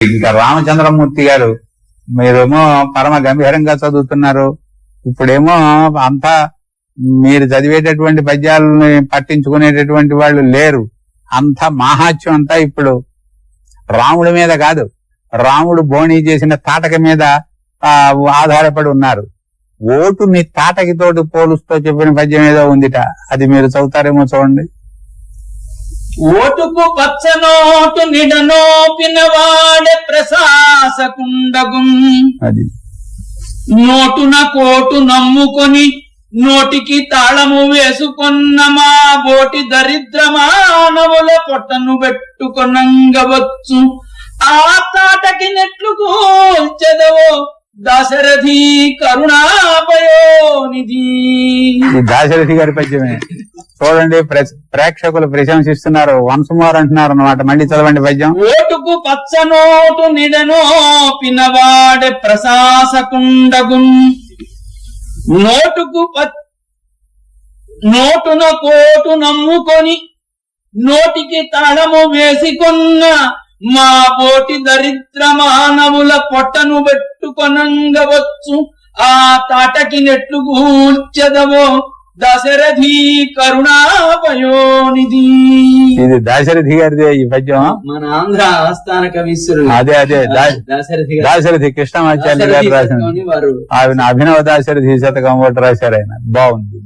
ఇంకా రామచంద్రమూర్తి గారు మీరేమో పరమ గంభీరంగా చదువుతున్నారు. ఇప్పుడేమో అంతా మీరు చదివేటటువంటి పద్యాలని పట్టించుకునేటటువంటి వాళ్ళు లేరు. అంత మహాత్యం అంతా ఇప్పుడు రాముడి మీద కాదు. రాముడు బోణి చేసిన తాటక మీద ఆధారపడి ఉన్నారు. ఓటు నీ తాటకితోటి పోలుస్తూ చెప్పిన పద్యం ఏదో ఉందిట. అది మీరు చదువుతారేమో చూడండి. ఓటుకు పచ్చనోటు నిడనోపిన వాడే ప్రశాసకుండగు. అది. నోటున కోటు నమ్ముకొని నోటికి తాళము వేసుకొన్న మా బోటి దరిద్ర మానవుల పొట్టను పెట్టుకొనంగవచ్చు. ఆ తాటకి నెట్లు కూల్చెదవో దశరథి కరుణాపయోనిధి. దాశరథి గారి పద్యమే. చూడండి ప్ర- ప్రేక్షకులు ప్రశంసిస్తున్నారు. వన్స్ మోర్ అంటున్నారు అనమాట మళ్ళీ చదవండి పద్యం. ఓటుకు పచ్చనోటు నిడనో పినవాడే ప్రశాసకుండగు. నోటుకు నోటున కోటు నమ్ముకొని నోటికి తాళము వేసుకున్న మా బోటి దరిద్ర మానవుల పొట్టను పెట్టుకొనంగవచ్చు. ఆ తాటకి నెట్లు కూర్చదవో దశరథి కరుణాపయోనిధి ఇది దాశరథి గారిదే ఈ పద్యం. మన ఆంధ్ర ఆస్థాన కవీశ్వరుడు అదే అదే దాశరథి దాశరథి కృష్ణమాచార్య గారు రాసిన వారు ఆయన అభినవ దాశరథి శతకం ఒకటి రాశారు ఆయన. బాగుంది.